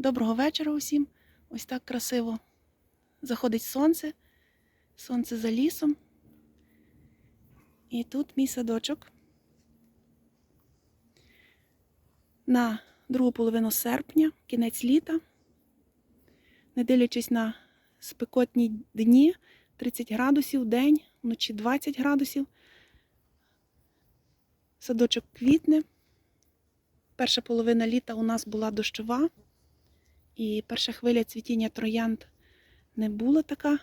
Доброго вечора усім. Ось так красиво заходить сонце. Сонце за лісом. І тут мій садочок. На другу половину серпня, кінець літа. Не дивлячись на спекотні дні, 30 градусів день, вночі 20 градусів. Садочок квітне. Перша половина літа у нас була дощова, і перша хвиля цвітіння троянд не була така,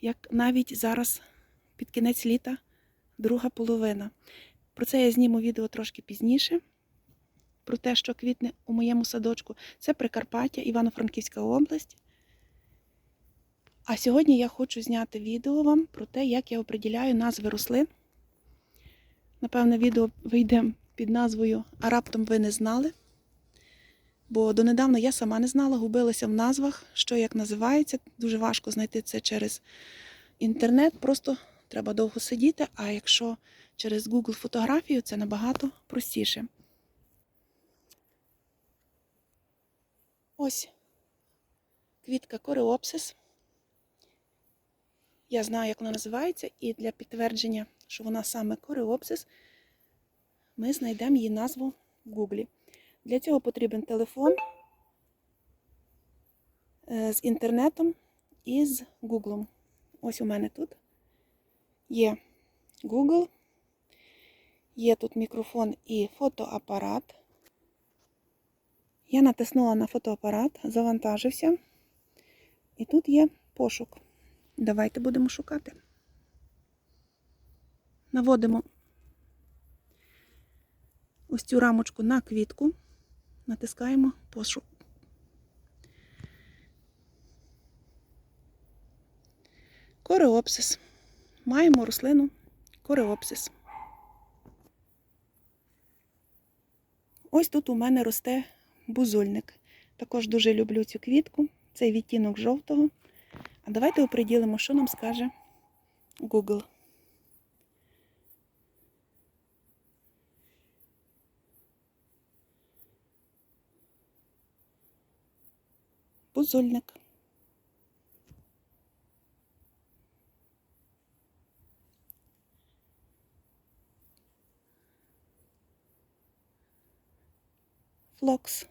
як навіть зараз під кінець літа, друга половина. Про це я зніму відео трошки пізніше. Про те, що квітне у моєму садочку, це Прикарпаття, Івано-Франківська область. А сьогодні я хочу зняти відео вам про те, як я оприділяю назви рослин. Напевне, відео вийде під назвою А раптом ви не знали. Бо донедавна я сама не знала, губилася в назвах, що як називається. Дуже важко знайти це через інтернет, просто треба довго сидіти, а якщо через Google фотографію, це набагато простіше. Ось квітка Кореопсис. Я знаю, як вона називається, і для підтвердження, що вона саме Кореопсис, ми знайдемо її назву в Гуглі. Для цього потрібен телефон е, з інтернетом і з Гуглом. Ось у мене тут є Google, є тут мікрофон і фотоапарат. Я натиснула на фотоапарат, завантажився, і тут є пошук. Давайте будемо шукати. Наводимо ось цю рамочку на квітку, натискаємо пошук. Кореопсис. Маємо рослину кореопсис. Ось тут у мене росте бузульник. Також дуже люблю цю квітку. Цей відтінок жовтого. А давайте оприділимо, що нам скаже Google. Бузульник. Флокс.